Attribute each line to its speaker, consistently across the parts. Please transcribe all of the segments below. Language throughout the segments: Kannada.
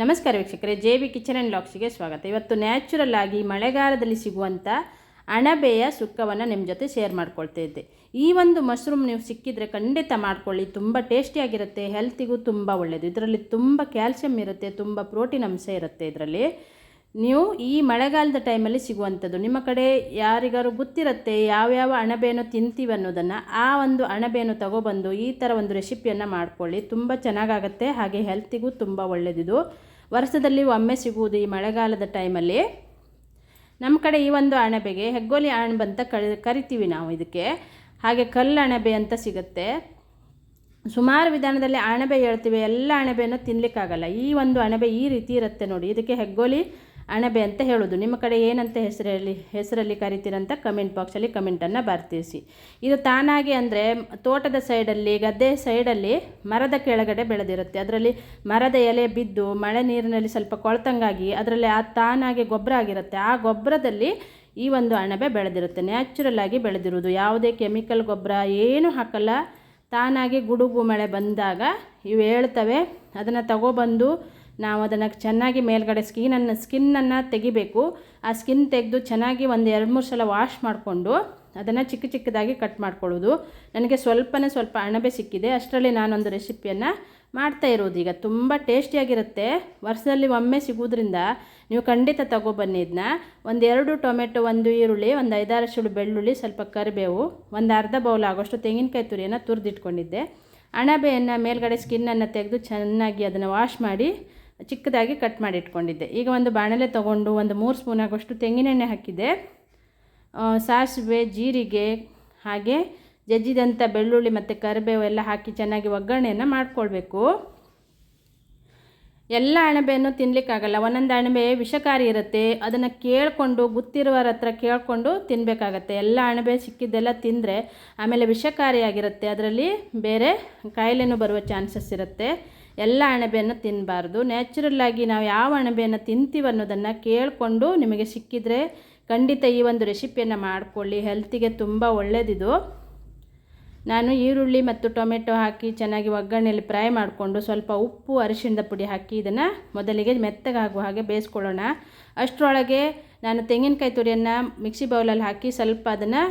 Speaker 1: ನಮಸ್ಕಾರ ವೀಕ್ಷಕರೇ ಜೆ ಬಿ ಕಿಚನ್ ಆ್ಯಂಡ್ ಲಾಕ್ಸಿಗೆ ಸ್ವಾಗತ. ಇವತ್ತು ನ್ಯಾಚುರಲ್ ಆಗಿ ಮಳೆಗಾಲದಲ್ಲಿ ಸಿಗುವಂಥ ಅಣಬೆಯ ಸುಕ್ಕವನ್ನು ನಿಮ್ಮ ಜೊತೆ ಶೇರ್ ಮಾಡ್ಕೊಳ್ತಾ ಇದ್ದೆ. ಈ ಒಂದು ಮಶ್ರೂಮ್ ನೀವು ಸಿಕ್ಕಿದರೆ ಖಂಡಿತ ಮಾಡ್ಕೊಳ್ಳಿ. ತುಂಬ ಟೇಸ್ಟಿಯಾಗಿರುತ್ತೆ ಹೆಲ್ತಿಗೂ ತುಂಬ ಒಳ್ಳೆಯದು ಇದರಲ್ಲಿ ತುಂಬ ಕ್ಯಾಲ್ಸಿಯಂ ಇರುತ್ತೆ, ತುಂಬ ಪ್ರೋಟೀನ್ ಅಂಶ ಇರುತ್ತೆ ಇದರಲ್ಲಿ. ನೀವು ಈ ಮಳೆಗಾಲದ ಟೈಮಲ್ಲಿ ಸಿಗುವಂಥದ್ದು. ನಿಮ್ಮ ಕಡೆ ಯಾರಿಗಾರು ಗೊತ್ತಿರುತ್ತೆ ಯಾವ್ಯಾವ ಅಣಬೆಯನ್ನು ತಿಂತೀವಿ ಅನ್ನೋದನ್ನು. ಆ ಒಂದು ಅಣಬೆಯನ್ನು ತಗೊಬಂದು ಈ ಥರ ಒಂದು ರೆಸಿಪಿಯನ್ನು ಮಾಡ್ಕೊಳ್ಳಿ. ತುಂಬ ಚೆನ್ನಾಗಾಗತ್ತೆ, ಹಾಗೆ ಹೆಲ್ತಿಗೂ ತುಂಬ ಒಳ್ಳೆಯದಿದು ವರ್ಷದಲ್ಲಿ ಒಮ್ಮೆ ಸಿಗುವುದು ಈ ಮಳೆಗಾಲದ ಟೈಮಲ್ಲಿ. ನಮ್ಮ ಕಡೆ ಈ ಒಂದು ಅಣಬೆಗೆ ಹೆಗ್ಗೋಲಿ ಅಣಬೆ ಅಂತ ಕರಿ ಕರಿತೀವಿ ನಾವು ಇದಕ್ಕೆ. ಹಾಗೆ ಕಲ್ಲು ಅಣಬೆ ಅಂತ ಸಿಗುತ್ತೆ. ಸುಮಾರು ವಿಧಾನದಲ್ಲಿ ಅಣಬೆ ಹೇಳ್ತೀವಿ. ಎಲ್ಲ ಅಣಬೆಯನ್ನು ತಿನ್ನಲಿಕ್ಕಾಗಲ್ಲ ಈ ಒಂದು ಅಣಬೆ ಈ ರೀತಿ ಇರುತ್ತೆ ನೋಡಿ. ಇದಕ್ಕೆ ಹೆಗ್ಗೋಲಿ ಅಣಬೆ ಅಂತ ಹೇಳೋದು. ನಿಮ್ಮ ಕಡೆ ಏನಂತ ಹೆಸರಲ್ಲಿ ಹೆಸರಲ್ಲಿ ಕರಿತೀರಂತ ಕಮೆಂಟ್ ಬಾಕ್ಸಲ್ಲಿ ಕಮೆಂಟನ್ನು ಬರ್ತಿಸಿ. ಇದು ತಾನಾಗಿ ಅಂದರೆ ತೋಟದ ಸೈಡಲ್ಲಿ ಗದ್ದೆ ಸೈಡಲ್ಲಿ ಮರದ ಕೆಳಗಡೆ ಬೆಳೆದಿರುತ್ತೆ. ಅದರಲ್ಲಿ ಮರದ ಎಲೆ ಬಿದ್ದು ಮಳೆ ನೀರಿನಲ್ಲಿ ಸ್ವಲ್ಪ ಕೊಳ್ತಂಗಾಗಿ ಅದರಲ್ಲಿ ಆ ತಾನಾಗಿ ಗೊಬ್ಬರ ಆಗಿರುತ್ತೆ. ಆ ಗೊಬ್ಬರದಲ್ಲಿ ಈ ಒಂದು ಅಣಬೆ ಬೆಳೆದಿರುತ್ತೆ. ನ್ಯಾಚುರಲ್ ಆಗಿ ಬೆಳೆದಿರೋದು ಯಾವುದೇ ಕೆಮಿಕಲ್ ಗೊಬ್ಬರ ಏನೂ ಹಾಕಲ್ಲ. ತಾನಾಗಿ ಗುಡುಗು ಮಳೆ ಬಂದಾಗ ಇವು ಹೇಳ್ತವೆ ಅದನ್ನು ತಗೊಬಂದು ನಾವು ಅದನ್ನು ಚೆನ್ನಾಗಿ ಮೇಲ್ಗಡೆ ಸ್ಕಿನನ್ನು ಸ್ಕಿನ್ನನ್ನು ತೆಗಿಬೇಕು. ಆ ಸ್ಕಿನ್ ತೆಗೆದು ಚೆನ್ನಾಗಿ ಒಂದು ಎರಡು ಮೂರು ಸಲ ವಾಶ್ ಮಾಡಿಕೊಂಡು ಅದನ್ನು ಚಿಕ್ಕ ಚಿಕ್ಕದಾಗಿ ಕಟ್ ಮಾಡ್ಕೊಳ್ಳೋದು. ನನಗೆ ಸ್ವಲ್ಪನೇ ಸ್ವಲ್ಪ ಅಣಬೆ ಸಿಕ್ಕಿದೆ. ಅಷ್ಟರಲ್ಲಿ ನಾನೊಂದು ರೆಸಿಪಿಯನ್ನು ಮಾಡ್ತಾ ಇರೋದು. ಈಗ ತುಂಬ ಟೇಸ್ಟಿಯಾಗಿರುತ್ತೆ ವರ್ಷದಲ್ಲಿ ಒಮ್ಮೆ ಸಿಗೋದ್ರಿಂದ ನೀವು ಖಂಡಿತ ತಗೊಬನ್ನಿ ಇದನ್ನ ಒಂದು ಎರಡು ಟೊಮೆಟೊ, ಒಂದು ಈರುಳ್ಳಿ, ಒಂದು ಐದಾರು ಸುಳು ಬೆಳ್ಳುಳ್ಳಿ, ಸ್ವಲ್ಪ ಕರಿಬೇವು, ಒಂದು ಅರ್ಧ ಬೌಲ್ ಆಗೋಷ್ಟು ತೆಂಗಿನಕಾಯಿ ತುರಿಯನ್ನು ತುರಿದಿಟ್ಕೊಂಡಿದ್ದೆ. ಅಣಬೆಯನ್ನು ಮೇಲ್ಗಡೆ ಸ್ಕಿನ್ನನ್ನು ತೆಗೆದು ಚೆನ್ನಾಗಿ ಅದನ್ನು ವಾಶ್ ಮಾಡಿ ಚಿಕ್ಕದಾಗಿ ಕಟ್ ಮಾಡಿ ಇಟ್ಕೊಂಡಿದ್ದೆ ಈಗ ಒಂದು ಬಾಣಲೆ ತಗೊಂಡು ಒಂದು ಮೂರು ಸ್ಪೂನ್ ಆಗೋಷ್ಟು ತೆಂಗಿನೆಣ್ಣೆ ಹಾಕಿದ್ದೆ ಸಾಸಿವೆ, ಜೀರಿಗೆ ಹಾಗೆ ಜಜ್ಜಿದಂಥ ಬೆಳ್ಳುಳ್ಳಿ ಮತ್ತು ಕರಿಬೇವು ಎಲ್ಲ ಹಾಕಿ ಚೆನ್ನಾಗಿ ಒಗ್ಗರಣೆಯನ್ನು ಮಾಡಿಕೊಳ್ಬೇಕು. ಎಲ್ಲ ಅಣಬೆಯನ್ನು ತಿನ್ನಲಿಕ್ಕಾಗಲ್ಲ ಒಂದೊಂದು ಅಣಬೆ ವಿಷಕಾರಿ ಇರುತ್ತೆ. ಅದನ್ನು ಕೇಳಿಕೊಂಡು ಗೊತ್ತಿರುವರ ಹತ್ರ ಕೇಳಿಕೊಂಡು ತಿನ್ನಬೇಕಾಗತ್ತೆ ಎಲ್ಲ ಅಣಬೆ ಸಿಕ್ಕಿದ್ದೆಲ್ಲ ತಿಂದರೆ ಆಮೇಲೆ ವಿಷಕಾರಿಯಾಗಿರುತ್ತೆ ಅದರಲ್ಲಿ ಬೇರೆ ಕಾಯಿಲೆನೂ ಬರುವ ಚಾನ್ಸಸ್ ಇರುತ್ತೆ. ಎಲ್ಲ ಅಣಬೆಯನ್ನು ತಿನ್ನಬಾರ್ದು ನ್ಯಾಚುರಲ್ಲಾಗಿ ನಾವು ಯಾವ ಅಣಬೆಯನ್ನು ತಿಂತೀವಿ ಅನ್ನೋದನ್ನು ಕೇಳಿಕೊಂಡು ನಿಮಗೆ ಸಿಕ್ಕಿದರೆ ಖಂಡಿತ ಈ ಒಂದು ರೆಸಿಪಿಯನ್ನು ಮಾಡಿಕೊಳ್ಳಿ. ಹೆಲ್ತಿಗೆ ತುಂಬ ಒಳ್ಳೆಯದಿದು ನಾನು ಈರುಳ್ಳಿ ಮತ್ತು ಟೊಮೆಟೊ ಹಾಕಿ ಚೆನ್ನಾಗಿ ಒಗ್ಗರಣೆಯಲ್ಲಿ ಫ್ರೈ ಮಾಡಿಕೊಂಡು ಸ್ವಲ್ಪ ಉಪ್ಪು, ಅರಿಶಿಣದ ಪುಡಿ ಹಾಕಿ ಇದನ್ನು ಮೊದಲಿಗೆ ಮೆತ್ತಗಾಗುವ ಹಾಗೆ ಬೇಯಿಸ್ಕೊಳ್ಳೋಣ. ಅಷ್ಟರೊಳಗೆ ನಾನು ತೆಂಗಿನಕಾಯಿ ತುರಿಯನ್ನು ಮಿಕ್ಸಿ ಬೌಲಲ್ಲಿ ಹಾಕಿ ಸ್ವಲ್ಪ ಅದನ್ನು,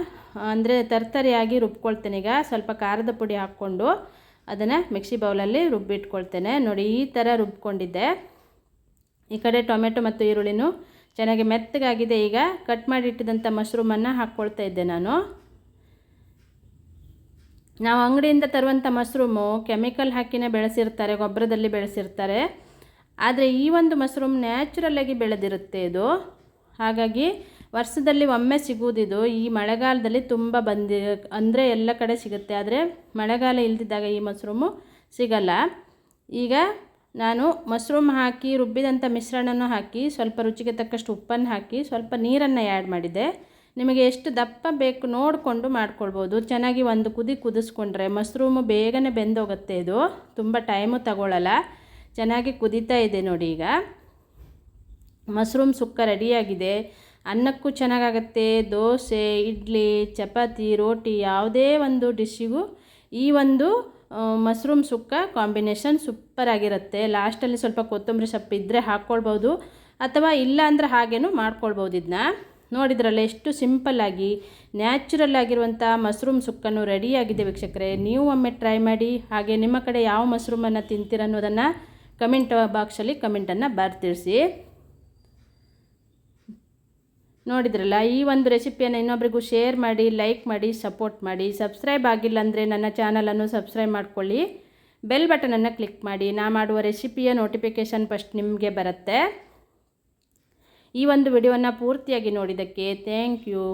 Speaker 1: ಅಂದರೆ ತರ್ತರಿಯಾಗಿ ರುಬ್ಕೊಳ್ತೇನೆ ಈಗ. ಸ್ವಲ್ಪ ಖಾರದ ಪುಡಿ ಹಾಕ್ಕೊಂಡು ಅದನ್ನು ಮಿಕ್ಸಿ ಬೌಲಲ್ಲಿ ರುಬ್ಬಿಟ್ಕೊಳ್ತೇನೆ. ನೋಡಿ, ಈ ಥರ ರುಬ್ಕೊಂಡಿದ್ದೆ. ಈ ಕಡೆ ಟೊಮೆಟೊ ಮತ್ತು ಈರುಳ್ಳಿನೂ ಚೆನ್ನಾಗಿ ಮೆತ್ತಗಾಗಿದೆ. ಈಗ ಕಟ್ ಮಾಡಿ ಇಟ್ಟಿದಂಥ ಮಶ್ರೂಮನ್ನು ಹಾಕ್ಕೊಳ್ತಾ ಇದ್ದೆ ನಾನು. ನಾವು ಅಂಗಡಿಯಿಂದ ತರುವಂಥ ಮಶ್ರೂಮು ಕೆಮಿಕಲ್ ಹಾಕಿನೇ ಬೆಳೆಸಿರ್ತಾರೆ, ಗೊಬ್ಬರದಲ್ಲಿ ಬೆಳೆಸಿರ್ತಾರೆ. ಆದರೆ ಈ ಒಂದು ಮಶ್ರೂಮ್ ನ್ಯಾಚುರಲ್ಲಾಗಿ ಬೆಳೆದಿರುತ್ತೆ ಇದು. ಹಾಗಾಗಿ ವರ್ಷದಲ್ಲಿ ಒಮ್ಮೆ ಸಿಗುವುದಿದು. ಈ ಮಳೆಗಾಲದಲ್ಲಿ ತುಂಬ ಬಂದಿ, ಅಂದರೆ ಎಲ್ಲ ಕಡೆ ಸಿಗುತ್ತೆ. ಆದರೆ ಮಳೆಗಾಲ ಇಲ್ದಿದ್ದಾಗ ಈ ಮಶ್ರೂಮು ಸಿಗಲ್ಲ. ಈಗ ನಾನು ಮಶ್ರೂಮ್ ಹಾಕಿ ರುಬ್ಬಿದಂಥ ಮಿಶ್ರಣನೂ ಹಾಕಿ, ಸ್ವಲ್ಪ ರುಚಿಗೆ ತಕ್ಕಷ್ಟು ಉಪ್ಪನ್ನು ಹಾಕಿ, ಸ್ವಲ್ಪ ನೀರನ್ನು ಆ್ಯಡ್ ಮಾಡಿದೆ. ನಿಮಗೆ ಎಷ್ಟು ದಪ್ಪ ಬೇಕು ನೋಡಿಕೊಂಡು ಮಾಡ್ಕೊಳ್ಬೋದು. ಚೆನ್ನಾಗಿ ಒಂದು ಕುದಿ ಕುದಿಸ್ಕೊಂಡ್ರೆ ಮಶ್ರೂಮು ಬೇಗನೆ ಬೆಂದೋಗುತ್ತೆ ಇದು. ತುಂಬ ಟೈಮು ತಗೊಳ್ಳಲ್ಲ ಚೆನ್ನಾಗಿ ಕುದೀತಾ ಇದೆ ನೋಡಿ ಈಗ. ಮಶ್ರೂಮ್ ಸುಕ್ಕ ರೆಡಿಯಾಗಿದೆ. ಅನ್ನಕ್ಕೂ ಚೆನ್ನಾಗಾಗತ್ತೆ, ದೋಸೆ, ಇಡ್ಲಿ, ಚಪಾತಿ, ರೋಟಿ, ಯಾವುದೇ ಒಂದು ಡಿಶ್ಶಿಗೂ ಈ ಒಂದು ಮಶ್ರೂಮ್ ಸುಕ್ಕ ಕಾಂಬಿನೇಷನ್ ಸೂಪರಾಗಿರುತ್ತೆ ಲಾಸ್ಟಲ್ಲಿ ಸ್ವಲ್ಪ ಕೊತ್ತಂಬರಿ ಸೊಪ್ಪು ಇದ್ದರೆ ಹಾಕ್ಕೊಳ್ಬೋದು ಅಥವಾ ಇಲ್ಲ ಅಂದರೆ ಹಾಗೇನೂ ಮಾಡ್ಕೊಳ್ಬೋದು ಇದನ್ನ ನೋಡಿದ್ರಲ್ಲ, ಎಷ್ಟು ಸಿಂಪಲ್ಲಾಗಿ ನ್ಯಾಚುರಲ್ ಆಗಿರುವಂಥ ಮಶ್ರೂಮ್ ಸುಕ್ಕನ್ನು ರೆಡಿಯಾಗಿದೆ ವೀಕ್ಷಕರೆ. ನೀವು ಒಮ್ಮೆ ಟ್ರೈ ಮಾಡಿ, ಹಾಗೆ ನಿಮ್ಮ ಕಡೆ ಯಾವ ಮಶ್ರೂಮನ್ನು ತಿಂತೀರ ಅನ್ನೋದನ್ನು ಕಮೆಂಟ್ ಬಾಕ್ಸಲ್ಲಿ ಕಮೆಂಟನ್ನು ಬರ್ತಿಳಿಸಿ ನೋಡಿದ್ರಲ್ಲ, ಈ ಒಂದು ರೆಸಿಪಿಯನ್ನು ಇನ್ನೊಬ್ರಿಗೂ ಶೇರ್ ಮಾಡಿ ಲೈಕ್ ಮಾಡಿ ಸಪೋರ್ಟ್ ಮಾಡಿ. ಸಬ್ಸ್ಕ್ರೈಬ್ ಆಗಿಲ್ಲ ಅಂದರೆ ನನ್ನ ಚಾನಲನ್ನು ಸಬ್ಸ್ಕ್ರೈಬ್ ಮಾಡ್ಕೊಳ್ಳಿ. ಬೆಲ್ ಬಟನನ್ನು ಕ್ಲಿಕ್ ಮಾಡಿ. ನಾ ಮಾಡುವ ರೆಸಿಪಿಯ ನೋಟಿಫಿಕೇಷನ್ ಫಸ್ಟ್ ನಿಮಗೆ ಬರುತ್ತೆ. ಈ ಒಂದು ವಿಡಿಯೋವನ್ನು ಪೂರ್ತಿಯಾಗಿ ನೋಡಿದ್ದಕ್ಕೆ ಥ್ಯಾಂಕ್ ಯು